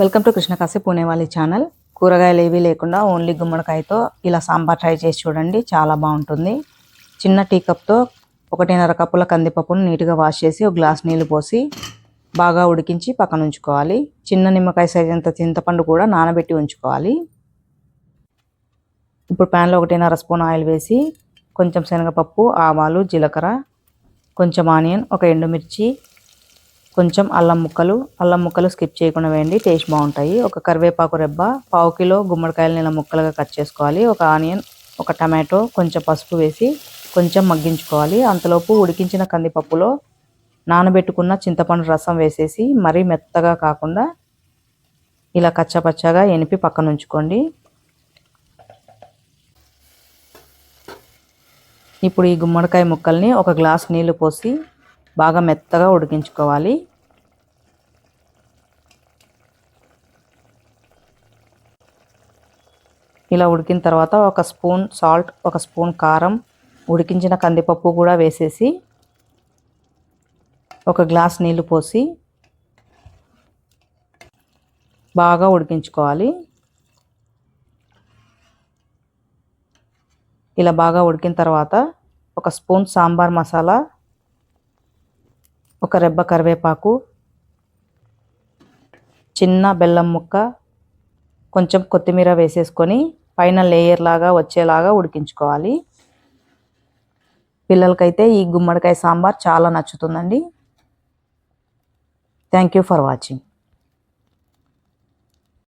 Welcome to కృష్ణకాశి వాళ్ళ channel. కూరగాయలు ఏవీ లేకుండా ఓన్లీ గుమ్మడికాయతో ఇలా సాంబార్ ట్రై చేసి చూడండి చాలా బాగుంటుంది. చిన్న టీ కప్తో ఒకటిన్నర కప్పుల కందిపప్పును నీట్గా వాష్ చేసి ఒక గ్లాస్ నీళ్ళు పోసి బాగా ఉడికించి పక్కన ఉంచుకోవాలి. చిన్న నిమ్మకాయ సైజ్ అంత చింతపండు కూడా నానబెట్టి ఉంచుకోవాలి. ఇప్పుడు ప్యాన్లో ఒకటిన్నర స్పూన్ ఆయిల్ వేసి కొంచెం శనగపప్పు ఆవాలు జీలకర్ర కొంచెం ఆనియన్ ఒక ఎండుమిర్చి కొంచెం అల్లం ముక్కలు అల్లం ముక్కలు స్కిప్ చేయకుండా వేయండి టేస్ట్ బాగుంటాయి. ఒక కరివేపాకు రెబ్బ పావు కిలో గుమ్మడికాయలు ఇలా ముక్కలుగా కట్ చేసుకోవాలి. ఒక ఆనియన్ ఒక టమాటో కొంచెం పసుపు వేసి కొంచెం మగ్గించుకోవాలి. అంతలోపు ఉడికించిన కందిపప్పులో నానబెట్టుకున్న చింతపండు రసం వేసేసి మరీ మెత్తగా కాకుండా ఇలా కచ్చపచ్చగా ఎనిపి పక్కన ఉంచుకోండి. ఇప్పుడు ఈ గుమ్మడికాయ ముక్కల్ని ఒక గ్లాస్ నీళ్ళు పోసి బాగా మెత్తగా ఉడికించుకోవాలి. ఇలా ఉడికిన తర్వాత ఒక స్పూన్ సాల్ట్ ఒక స్పూన్ కారం ఉడికించిన కందిపప్పు కూడా వేసేసి ఒక గ్లాస్ నీళ్ళు పోసి బాగా ఉడికించుకోవాలి. ఇలా బాగా ఉడికిన తర్వాత ఒక స్పూన్ సాంబార్ మసాలా ఒక రెబ్బ కరివేపాకు చిన్న బెల్లం ముక్క కొంచెం కొత్తిమీర వేసేసుకొని పైన లేయర్ లాగా వచ్చేలాగా ఉడికించుకోవాలి. పిల్లలకైతే ఈ గుమ్మడికాయ సాంబార్ చాలా నచ్చుతుందండి. Thank you for watching